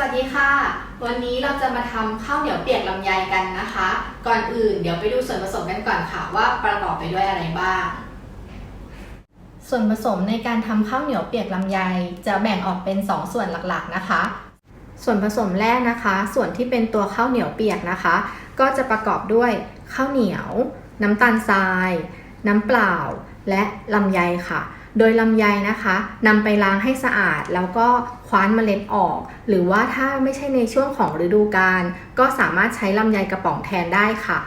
วัสดีค่ะ วันนี้เราจะมาทำข้าวเหนียวเปียกลำไยกันนะคะ ก่อนอื่นเดี๋ยวไปดูส่วนผสมกันก่อนค่ะ ว่าประกอบไปด้วยอะไรบ้าง ส่วนผสมในการทำข้าวเหนียวเปียกลำไยจะแบ่งออกเป็น 2 ส่วนหลักๆนะคะ ส่วนผสมแรกนะคะ ส่วนที่เป็นตัวข้าวเหนียวเปียกนะคะ ก็จะประกอบด้วยข้าวเหนียว น้ำตาลทราย น้ำเปล่า และลำไยค่ะ โดยลำไยนะคะนำไปล้างให้สะอาดแล้วก็ คว้านเมล็ดออก หรือว่าถ้าไม่ใช่ในช่วงของฤดูกาลก็สามารถใช้ลำไยกระป๋องแทนได้ค่ะ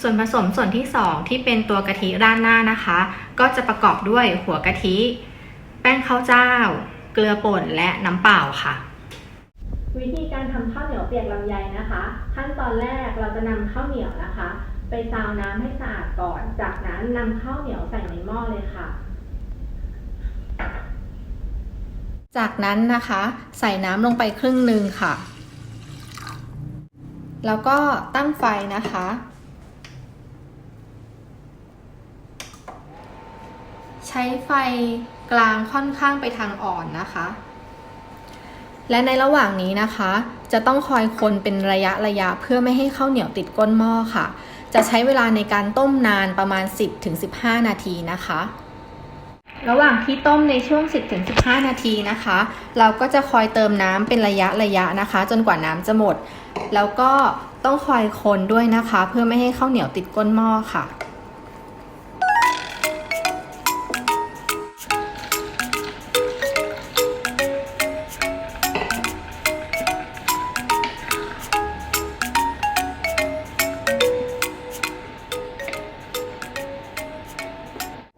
ส่วนผสมส่วนที่ 2 ที่เป็นตัวกะทิราดหน้านะคะ ก็จะประกอบด้วยหัวกะทิ แป้งข้าวเจ้า เกลือป่นและน้ำเปล่าค่ะ วิธีการทำข้าวเหนียวเปียกลำไยนะคะ ขั้นตอนแรกเราจะนำข้าวเหนียวนะคะ ไปซาวน้ำให้สะอาดก่อน จากนั้นนำข้าวเหนียวใส่ในหม้อเลยค่ะ จากนั้นนะคะใส่น้ำลงไปครึ่งหนึ่งค่ะ แล้วก็ตั้งไฟนะคะ ใช้ไฟกลางค่อนข้างไปทางอ่อนนะคะ และในระหว่างนี้นะคะ จะต้องคอยคนเป็นระยะระยะเพื่อไม่ให้ข้าวเหนียวติดก้นหม้อค่ะ จะใช้เวลาในการต้มนานประมาณ 10-15 นาทีนะคะ ระหว่างที่ต้มในช่วง 10-15 นาทีนะคะ เราก็จะคอยเติมน้ำเป็นระยะระยะนะคะ จนกว่าน้ำจะหมด แล้วก็ต้องคอยคนด้วยนะคะ เพื่อไม่ให้ข้าวเหนียวติดก้นหม้อค่ะ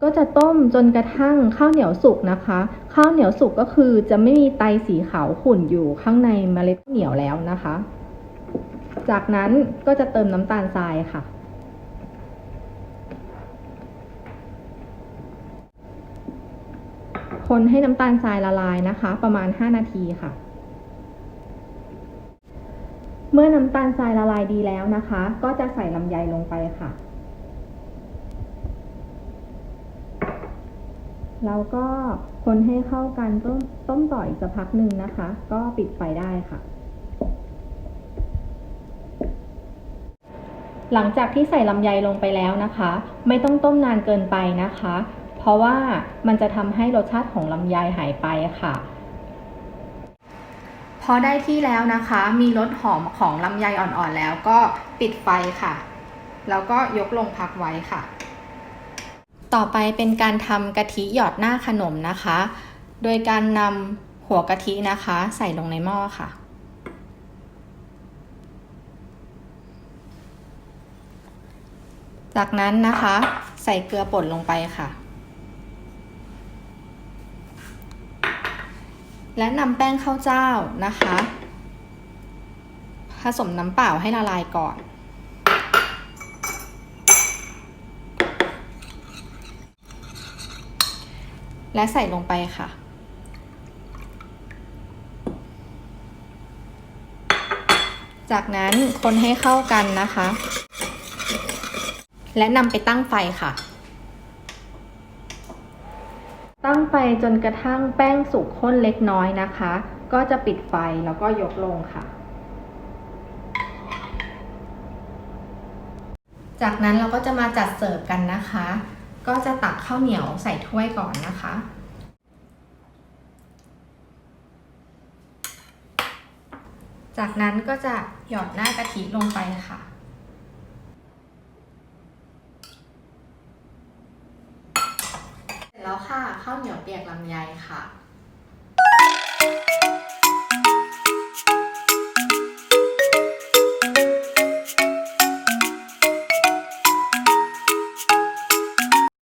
ก็จะต้มจนกระทั่งข้าวเหนียวสุกนะคะ ข้าวเหนียวสุกก็คือจะไม่มีไตสีขาวขุ่นอยู่ข้างในเมล็ดเหนียวแล้วนะคะ จากนั้นก็จะเติมน้ำตาลทรายค่ะ คนให้น้ำตาลทรายละลายนะคะ ประมาณ 5 นาทีค่ะ เมื่อน้ำตาลทรายละลายดีแล้วนะคะ ก็จะใส่ลำไยลงไปค่ะ แล้วก็คนให้เข้ากันต้มต้มต่ออีกสักพักหนึ่งนะคะ ก็ปิดไฟได้ค่ะ หลังจากที่ใส่ลำไยลงไปแล้วนะคะ ไม่ต้องต้มนานเกินไปนะคะ เพราะว่ามันจะทำให้รสชาติของลำไยหายไปค่ะพอได้ที่แล้วนะคะ มีรสหอมของลำไยอ่อนๆแล้วก็ปิดไฟค่ะ แล้วก็ยกลงพักไว้ค่ะ ต่อไปเป็นการทำกะทิหยอดหน้าขนมนะคะ โดยการนำหัวกะทินะคะ ใส่ลงในหม้อค่ะ จากนั้นนะคะ ใส่เกลือป่นลงไปค่ะ และนำแป้งข้าวเจ้านะคะ ผสมน้ำเปล่าให้ละลายก่อน และใส่ลงไปค่ะ จากนั้นคนให้เข้ากันนะคะ และนำไปตั้งไฟค่ะ ตั้งไฟจนกระทั่งแป้งสุกข้นเล็กน้อยนะคะ ก็จะปิดไฟแล้วก็ยกลงค่ะ จากนั้นเราก็จะมาจัดเสิร์ฟกันนะคะ ก็จะตักข้าวเหนียวใส่ถ้วยก่อนนะคะ จากนั้นก็จะหยอดหน้ากะทิลงไปค่ะ เสร็จแล้วค่ะข้าวเหนียวเปียกลำไยค่ะ